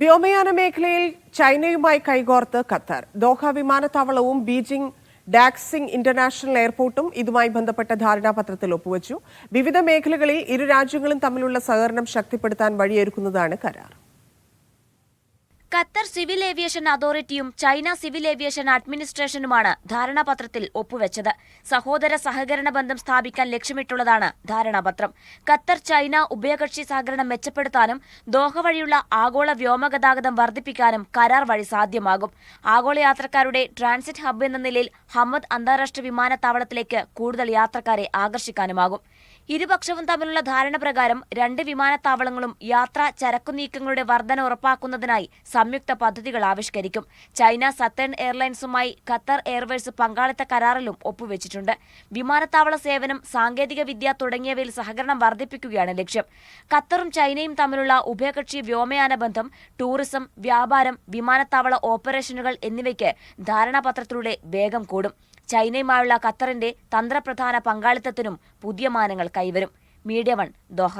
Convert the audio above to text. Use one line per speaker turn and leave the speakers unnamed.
വ്യോമയാന മേഖലയിൽ ചൈനയുമായി കൈകോർത്ത് ഖത്തർ. ദോഹ വിമാനത്താവളവും ബീജിംഗ് ഡാക്സിംഗ് ഇന്റർനാഷണൽ എയർപോർട്ടും ഇതുമായി ബന്ധപ്പെട്ട ധാരണാപത്രത്തിൽ ഒപ്പുവച്ചു. വിവിധ മേഖലകളിൽ ഇരു രാജ്യങ്ങളും തമ്മിലുള്ള സഹകരണം ശക്തിപ്പെടുത്താൻ വഴിയൊരുക്കുന്നതാണ് കരാർ.
ഖത്തർ സിവിൽ ഏവിയേഷൻ അതോറിറ്റിയും ചൈന സിവിൽ ഏവിയേഷൻ അഡ്മിനിസ്ട്രേഷനുമാണ് ധാരണാപത്രത്തിൽ ഒപ്പുവെച്ചത്. സഹോദര സഹകരണ ബന്ധം സ്ഥാപിക്കാൻ ലക്ഷ്യമിട്ടുള്ളതാണ് ധാരണാപത്രം. ഖത്തർ ചൈന ഉഭയകക്ഷി സഹകരണം മെച്ചപ്പെടുത്താനും ദോഹ വഴിയുള്ള ആഗോള വ്യോമഗതാഗതം വർദ്ധിപ്പിക്കാനും കരാർ വഴി സാധ്യമാകും. ആഗോള യാത്രക്കാരുടെ ട്രാൻസിറ്റ് ഹബ്ബ് എന്ന നിലയിൽ ഹമ്മദ് അന്താരാഷ്ട്ര വിമാനത്താവളത്തിലേക്ക് കൂടുതൽ യാത്രക്കാരെ ആകർഷിക്കാനുമാകും. ഇരുപക്ഷവും തമ്മിലുള്ള ധാരണ പ്രകാരം രണ്ട് വിമാനത്താവളങ്ങളും യാത്രാ ചരക്കു നീക്കങ്ങളുടെ വർധന ഉറപ്പാക്കുന്നതിനായി സംയുക്ത പദ്ധതികൾ ആവിഷ്കരിക്കും. ചൈന സത്തേൺ എയർലൈൻസുമായി ഖത്തർ എയർവേസ് പങ്കാളിത്ത കരാറിലും ഒപ്പുവെച്ചിട്ടുണ്ട്. വിമാനത്താവള സേവനം സാങ്കേതിക വിദ്യ തുടങ്ങിയവയിൽ സഹകരണം വർദ്ധിപ്പിക്കുകയാണ് ലക്ഷ്യം. ഖത്തറും ചൈനയും തമ്മിലുള്ള ഉഭയകക്ഷി വ്യോമയാന ബന്ധം ടൂറിസം വ്യാപാരം വിമാനത്താവള ഓപ്പറേഷനുകൾ എന്നിവയ്ക്ക് ധാരണാപത്രത്തിലൂടെ വേഗം കൂടും. ചൈനയുമായുള്ള ഖത്തറിന്റെ തന്ത്രപ്രധാന പങ്കാളിത്തത്തിനും പുതിയ മാനങ്ങൾ കൈവരും. Media one Doha.